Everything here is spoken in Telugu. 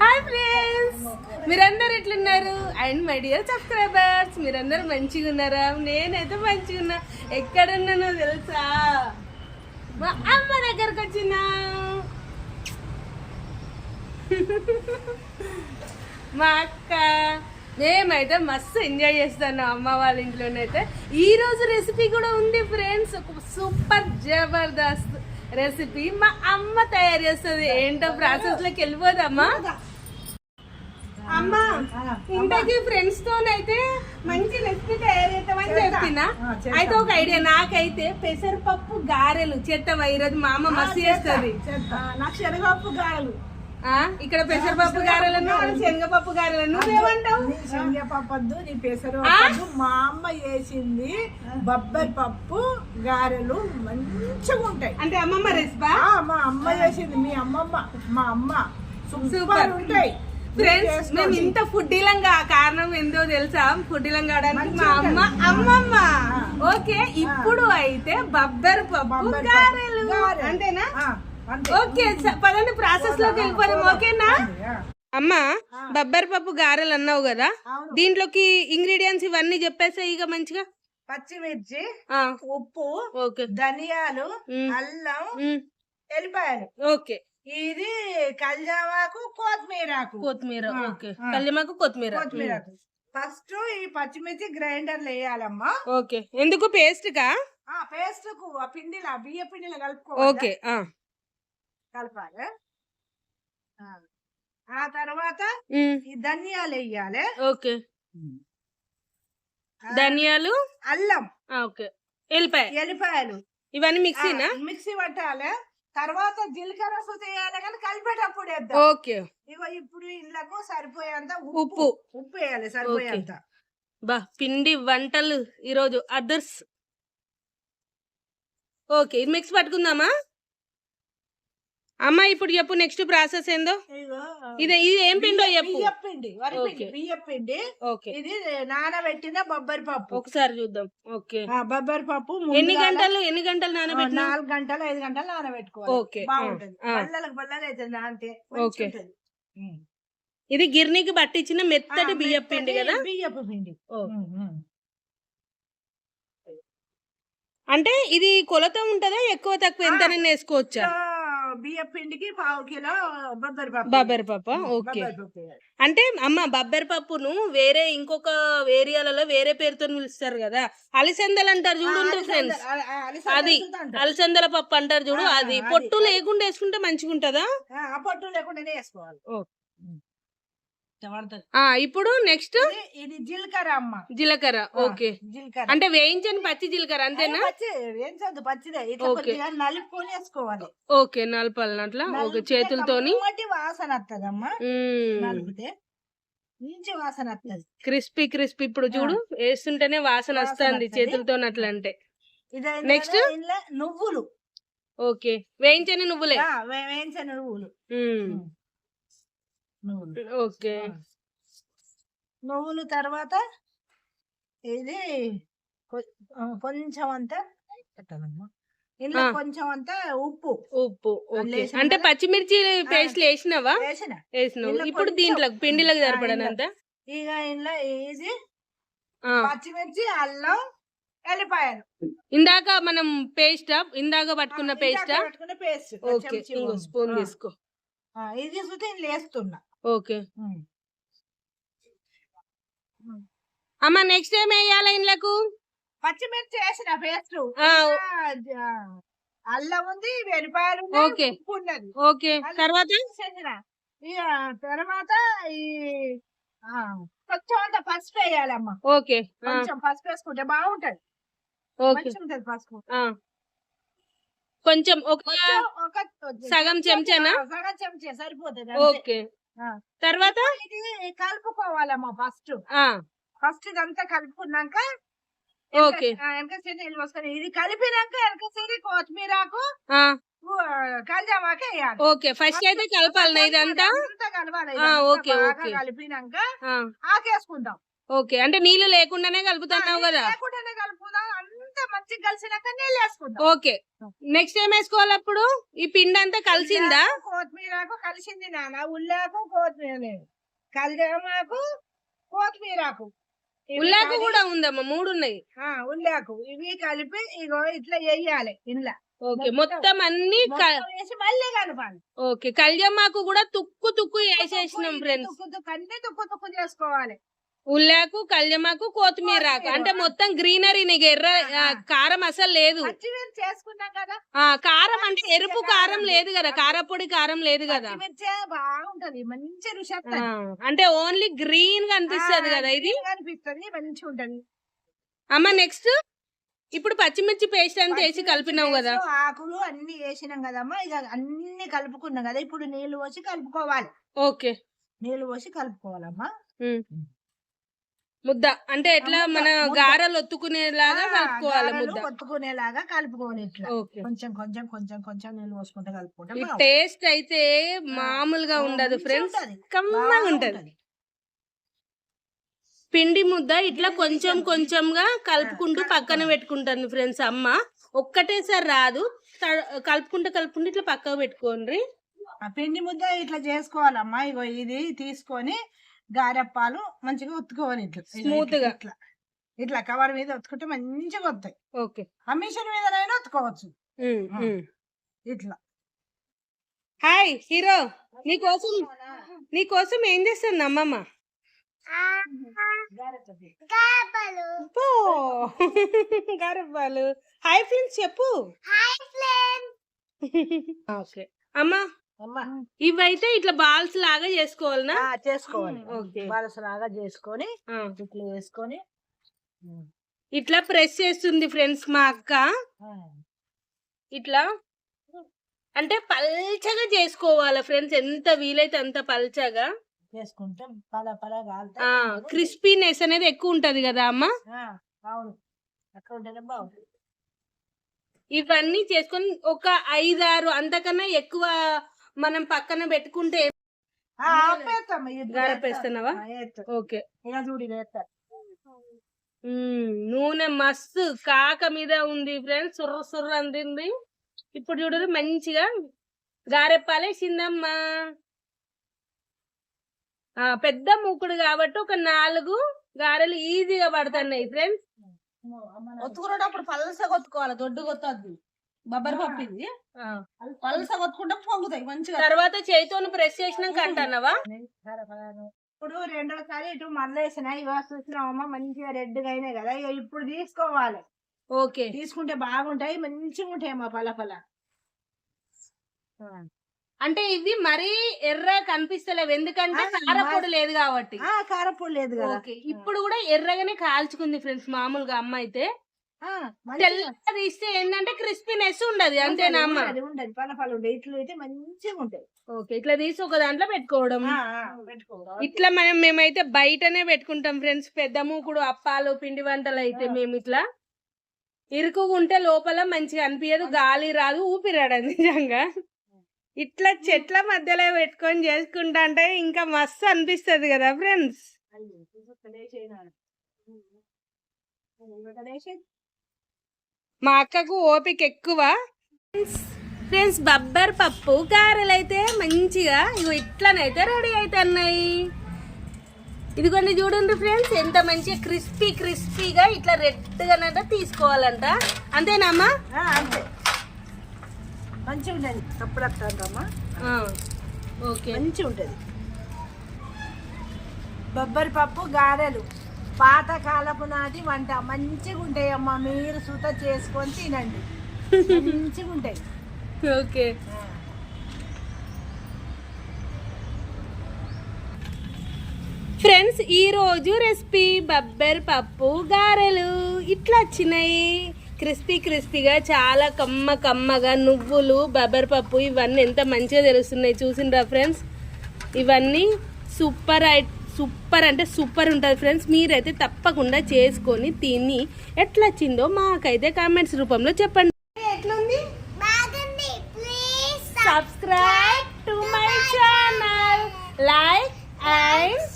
Hi friends. మీరందరు ఎట్లున్నారు? అండ్ మై డియర్ సబ్స్క్రైబర్స్ మీరందరు మంచిగా ఉన్నారా? నేనైతే మంచిగా ఉన్నా. ఎక్కడున్నానో తెలుసా? మా అమ్మ దగ్గరకు వచ్చినా. మా అక్క. మేమైతే మస్తు ఎంజాయ్ చేస్తాను అమ్మ వాళ్ళ ఇంట్లోనైతే. ఈరోజు రెసిపీ కూడా ఉంది ఫ్రెండ్స్. ఒక సూపర్ జబర్దస్త్. రెసిపీ మా అమ్మ తయారు చేస్తుంది. ఏంటో ప్రాసెస్లోకి వెళ్ళిపోదమ్మా అమ్మా ఇంతకీ ఫ్రెండ్స్ తోనైతే మంచి రెసిపీ తయారు చేస్తామని చెప్పిన అయితే ఒక ఐడియా నాకైతే పెసరపప్పు గారెలు చేస్తావా ఈరోజు మా అమ్మ మస్తు చేస్తుంది. నాకు శనగపప్పు గారెలు. ఇక్కడ పెసరపప్పు గారెలను? శనగపప్పు గారెలను నువ్వేమంటావు? శనగపప్పు వద్దు నీ పెసరు మా అమ్మ చేసింది బొబ్బరి పప్పు గారెలు మంచిగా ఉంటాయి. అంటే అమ్మమ్మ రెసిపా? ఆ, మా అమ్మ చేసింది మీ అమ్మమ్మ మా అమ్మ. సూపర్. ఉంటాయి. ఫ్రెండ్స్ మేము ఇంత ఫుడ్డీలంగా కారణం ఏందో తెలుసా? ఫుడ్డీలంగా అవడానికి మా అమ్మ అమ్మమ్మ. ఓకే ఇప్పుడు అయితే బబ్బర్ పప్పు గారెలు. అంతేనా? ఓకే పదండి ప్రాసెస్లోకి వెళ్ళిపోదాం ఓకేనా? అమ్మ బబ్బర్ పప్పు గారెలు అన్నావు కదా? దీంట్లోకి ఇంగ్రీడియంట్స్ ఇవన్నీ చెప్పేసాయి ఇక మంచిగా? పచ్చిమిర్చి ఉప్పు ఓకే. ధనియాలు అల్లం ఎల్లిపాయలు. ఓకే. ఇది కల్జామాకు కొత్తిమీరాకు. కొత్తిమీర ఆ, ఓకే. కళ్యామాకు కొత్తిమీర. కొత్తిమీరాకు. ఫస్ట్ ఈ పచ్చిమిర్చి గ్రైండర్ వేయాలమ్మా. ఓకే. ఎందుకు పేస్ట్ కా? ఆ పేస్ట్కు ఆ పిండిలా బియ్య పిండిలో కలుపుకోవాలి. ఓకే ఆ, కలపాలి. ఆ. ఆ తర్వాత ఈ ధనియాలు వేయాలి. ఓకే. ధనియాలు? అల్లం. ఆ, ఓకే. ఎల్లిపాయ? ఎల్లిపాయలు. ఇవన్నీ మిక్సీనా మిక్సీ పట్టాలి. తర్వాత జీలకర్ర వేయాలి కానీ కలిపేటప్పుడు వేద్దాం. ఓకే. ఇగో ఇప్పుడు ఇళ్ళకు సరిపోయేంత ఉప్పు. ఉప్పు. ఉప్పు వేయాలి సరిపోయేంత. బా పిండి వంటలు ఈరోజు అదర్స్. ఓకే ఇది మిక్స్ పట్టుకుందామా? అమ్మ ఇప్పుడు చెప్పు నెక్స్ట్ ప్రాసెస్ ఏందో? ఇది ఇది ఏం పిండో చెప్పు. పిండి. బియ్య పిండి. ఓకే ఇది నానబెట్టిన బొబ్బరి పప్పు. ఒకసారి చూద్దాం. ఓకే బొబ్బరి పప్పు ఎన్ని గంటలు ఎన్ని గంటలు ఆ, నానబెట్టినా నాలుగు గంటలు ఐదు గంటలు నానబెట్టుకోవాలి. ఓకే, బాగుంటది. బల్లలు అవుతుంది అంతే ఓకే. ఇది గిర్నీకి పట్టించిన మెత్తటి బియ్య పిండి కదా? బియ్యపు పిండి. ఉమ్. అంటే ఇది కొలత ఉంటదా? ఎక్కువ తక్కువ? ఎంతనైనా వేసుకోవచ్చా? బియ్య పిండికి పావు కిలో బొబ్బరి పప్పు బబ్బర్ పప్ప ఉమ్, ఓకే బొబ్బరి పప్పు వేయాలి. అంటే అమ్మ బబ్బర్ పప్పును వేరే ఇంకొక ఏరియాలలో వేరే పేరుతో పిలుస్తారు కదా అలిసెందలు అంటారు ఆ, చూడు అలసంద- ఫ్రెండ్స్ ఆ, ఆ, అలసంద అది అంటారు. అలసందల పప్పు అంటారు చూడు ఆ, అది అది. పొట్టు లేకుండా వేసుకుంటే మంచిగా ఉంటదా ఆ, ఆ పొట్టు లేకుండానే వేసుకోవాలి ఓ. ఇప్పుడు నెక్స్ట్ ఇది జీలకర్ర అమ్మ. జీలకర్ర ఓకే. జీలకర్ర. అంటే వేయించని పచ్చి జీలకర్ర అంతేనా? చదువు పచ్చిదే. ఇట్లా ఓకే. నలుపుకొని వేసుకోవాలి ఓకే నలపాలనట్లా ఓకే నలిపితే చేతులతోని. వాసన వస్తుందమ్మా నలిపితే మంచి వాసన వస్తుంది క్రిస్పీ క్రిస్పీ. ఇప్పుడు చూడు వేస్తుంటేనే వాసన వస్తుంది. చేతులతో అట్లా అంటే? ఇందులో నువ్వులు. ఓకే. వేయించని నువ్వులే. వేయించిన. నువ్వులు. ఓకే. నువ్వులు తర్వాత ఇది కొంచెం అంతా పెట్టాలమ్మా. ఇందులో. కొంచెం అంతా ఉప్పు. ఉప్పు అంటే? పచ్చిమిర్చి పేస్ట్ వేసినావా వేసిన వేసినావు. ఇప్పుడు దీంట్లో పిండిలోకి సరిపడనంత? ఇక ఇందులో ఇది. పచ్చిమిర్చి అల్లం ఎల్లిపాయలు. ఇందాక మనం పేస్ట్? ఇందాక పట్టుకున్న పేస్ట్? పట్టుకున్న పేస్ట్. ఓకే. స్పూన్ తీసుకో. ఇది సుతే వేస్తున్నా ఓకే. అమ్మ నెక్స్ట్ టైం వేయాలి ఇండ్లకు? పచ్చిమిర్చి వేసిన పేస్ట్ అల్లం ఉంది ఉన్నాయి, ఓకే. ఉన్నది. ఓకే. తర్వాత? తర్వాత ఈ కొంచెం అంత పసుపు వేయాలమ్మ. ఓకే. కొంచెం పసుపు వేసుకుంటే బాగుంటది. ఓకే. పసుపు. కొంచెం ఒక సగం చెంచానా? ఆ, సగం చెంచా సరిపోతుంది. ఓకే. తర్వాత? ఇది కలుపుకోవాలమ్మా ఫస్ట్. ఫస్ట్ ఇదంతా కలుపుకున్నాక ఓకే. వెనక సైడ్ నీళ్ళు పోసుకొని ఇది కలిపినాక వెనక సైడ్ కొత్తిమీరకు కల్జామాక వేయాలి. ఓకే ఫస్ట్ అయితే ఇదంతా? కలపాలి ఇదంతా ఓకే. కలిపినాక ఆకేసుకుందాం. ఓకే అంటే నీళ్ళు లేకుండానే కలుపుతున్నావు కదా? లేకుండానే కలుపుదాం మంచిగా కలిసినాక నీళ్ళు ఓకే. నెక్స్ట్ ఏం వేసుకోవాలి అప్పుడు? ఈ పిండి అంతా కలిసిందా కొత్తిమీరకు కలిసింది నాన్న. ఉల్లాకు కొత్తిమీర కళ్యామాకు కొత్తిమీరాకు. ఉల్లాకు కూడా ఉందమ్మా మూడు ఉన్నాయి ఆ, ఉల్లాకు. ఇవి కలిపి ఇగో ఇట్లా వేయాలి ఇంట్లో ఓకే మొత్తం అన్ని మళ్ళీ కలపాలి. ఓకే కళ్యమ్మాకు కూడా తుక్కు తుక్కు వేసేసినాం ఫ్రెండ్స్ తుక్కు తుక్కు అన్ని తుక్కు తుక్కు చేసుకోవాలి. ఉల్లాకు కళ్యమాకు కొత్తిమీర కొత్తిమీర. అంటే మొత్తం గ్రీనరీ నీకు ఎర్ర కారం అసలు లేదు. కారం అంటే ఎరుపు కారం లేదు కదా. కారపొడి కారం లేదు కదా. బాగుంటది. మంచి రుచి. అంటే ఓన్లీ గ్రీన్గా అనిపిస్తది కదా ఇది. అనిపిస్తది. మంచిగా ఉంటది. అమ్మ నెక్స్ట్. ఇప్పుడు పచ్చిమిర్చి పేస్ట్ అంతా వేసి కలిపినావు కదా. ఆకులు అన్ని వేసినాం కదమ్మా ఇక అన్ని కలుపుకున్నాం కదా. ఇప్పుడు నీళ్ళు పోసి కలుపుకోవాలి. ఓకే. నీళ్ళు పోసి కలుపుకోవాలమ్మా. ముద్ద. అంటే ఎట్లా? మన. గారెలు ఒత్తుకునేలాగా కలుపుకోవాలి ముద్ద. కొట్టుకునేలాగా కలుపుకోవాలి ఇట్లా. కొంచెం కొంచెం కొంచెం కొంచెం నీళ్ళు పోసుకుంటే కలుపుకుంటే. టేస్ట్ అయితే మామూలుగా ఉండదు ఫ్రెండ్స్. కమ్మగా ఉంటది. పిండి ముద్ద ఇట్లా కొంచెం కొంచెంగా కలుపుకుంటూ. పక్కన పెట్టుకుంటుంది ఫ్రెండ్స్ అమ్మ. ఒక్కటేసారి రాదు. కలుపుకుంటూ కలుపుకుంటూ ఇట్లా పక్కకు పెట్టుకోండి. ఆ పిండి ముద్ద ఇట్లా చేసుకోవాలమ్మా. ఇగో ఇది తీసుకొని గారెప్పాలు మంచిగా ఒత్తుకోవాలి ఇట్లా. ఇట్లా, గా. ఇట్లా. ఇట్లా కవర్ మీద ఒత్తుకుంటే మంచిగా వస్తాయి ఓకే. ఆ మిషన్ మీదనైనా ఒత్తుకోవచ్చు ఉమ్, ఆ. ఉమ్. ఇట్లా. హాయ్ హీరో నీకోసం నీకోసం ఏం చేస్తుంది అమ్మమ్మ? గర్భాలు హాయ్ ఫ్రెండ్స్ చెప్పు. ఓకే. అమ్మా ఇవైతే ఇట్లా బాల్స్ లాగా చేసుకోవాలనా? ఆ, చేసుకోవాలి. ఓకే. బాలసలాగా చేసుకొని. ఇట్లా వేసుకొని ఇట్లా ప్రెస్ చేస్తుంది ఫ్రెండ్స్ మా అక్క. ఇట్లా అంటే పల్చగా చేసుకోవాలి ఫ్రెండ్స్? ఎంత వీలైతే అంత పల్చగా. చేసుకుంటే పల పల క్రిస్పీనెస్ అనేది ఎక్కువ ఉంటది కదా అమ్మ? ఆ, అవును. అక్కడ ఉంటేనే బాగుంటుంది. ఇవన్నీ చేసుకొని ఒక ఐదారు అంతకన్నా ఎక్కువ మనం పక్కన పెట్టుకుంటే గారెపేస్తున్నావా? ఓకే. నూనె మస్తు కాక మీద ఉంది ఫ్రెండ్స్ సుర్ర సుర్ర అందింది. ఇప్పుడు చూడరు మంచిగా గారెప్పాలేసిందమ్మా ఆ పెద్ద మూకుడు కాబట్టి ఒక నాలుగు గారెలు ఈజీగా పడుతున్నాయి ఫ్రెండ్స్. ఒత్తుకునేటప్పుడు పలస కొట్టుకోవాలి దొడ్డు కొత్తద్దు బొబ్బరి పప్పు ఇది. పలస కొట్టుకుంటే పొంగుతాయి మంచిగా. తర్వాత చేతితో ప్రెస్ చేసినాక అంటున్నావా? ఇప్పుడు రెండోసారి ఇటు మళ్ళీ వేసిన ఇవా చూసినామమ్మా మంచిగా రెడ్గా అయినాయి కదా ఇక ఇప్పుడు తీసుకోవాలి. ఓకే. తీసుకుంటే బాగుంటాయి మంచిగా ఉంటాయి అమ్మా పల పల. అంటే ఇవి మరీ ఎర్ర కనిపిస్తలేవు. ఎందుకంటే కారపొడి లేదు కాబట్టి. ఆ కారపొడి లేదు కదా. ఓకే. ఇప్పుడు కూడా ఎర్రగానే కాల్చుకుంది ఫ్రెండ్స్ మామూలుగా అమ్మ అయితే. తెల్లగా తీస్తే ఏంటంటే క్రిస్పీనెస్ ఉండదు అంతేనా అమ్మ? ఉండదు ఇట్లు అయితే మంచిగా ఉంటాయి ఓకే ఇట్లా తీసి ఒక దాంట్లో పెట్టుకోవడం. ఇట్లా మనం మేమైతే బయటనే పెట్టుకుంటాం ఫ్రెండ్స్ పెద్ద మూకుడు అప్పాలు పిండి వంటలు అయితే మేము ఇట్లా. ఇరుకుగా ఉంటే లోపల మంచిగా అనిపించదు గాలి రాదు ఊపిరాడు నిజంగా. ఇట్లా చెట్ల మధ్యలో పెట్టుకొని చేసుకుంటా అంటే ఇంకా మస్తు అనిపిస్తది కదా ఫ్రెండ్స్. మా అక్కకు ఓపిక ఎక్కువ. ఫ్రెండ్స్ బబ్బర్ పప్పు గారెలు అయితే మంచిగా ఇగో ఇట్లనైతే రెడీ అవుతున్నాయి ఇదిగోండి చూడండి ఫ్రెండ్స్ ఎంత మంచిగా క్రిస్పీ క్రిస్పీగా ఇట్లా రెడ్గానంట తీసుకోవాలంట. అంతేనమ్మా? ఆ, అంతే. మంచిగా ఉంటుంది అప్పుడు వస్తుందమ్మా ఆ, ఓకే. మంచిగా ఉంటుంది. బొబ్బరి పప్పు గారెలు. పాతకాలపు నాటి వంట. మంచిగా ఉంటాయి అమ్మ. మీరు సుత చేసుకొని తినండి. మంచిగా ఉంటాయి. ఓకే. ఫ్రెండ్స్ ఈరోజు రెసిపీ బబ్బర్ పప్పు గారెలు. ఇట్లా వచ్చినాయి. క్రిస్పీ క్రిస్పీగా చాలా కమ్మ కమ్మగా నువ్వులు బబ్బర్ పప్పు ఇవన్నీ ఎంత మంచిగా తెలుస్తున్నాయి చూసిండ్రా ఫ్రెండ్స్? ఇవన్నీ సూపర్ ఐట్ సూపర్ అంటే సూపర్ ఉంటుంది ఫ్రెండ్స్. మీరైతే తప్పకుండా చేసుకొని తిని ఎట్లా వచ్చిందో మాకైతే కామెంట్స్ రూపంలో చెప్పండి. ఎట్లుంది? subscribe to my channel. like and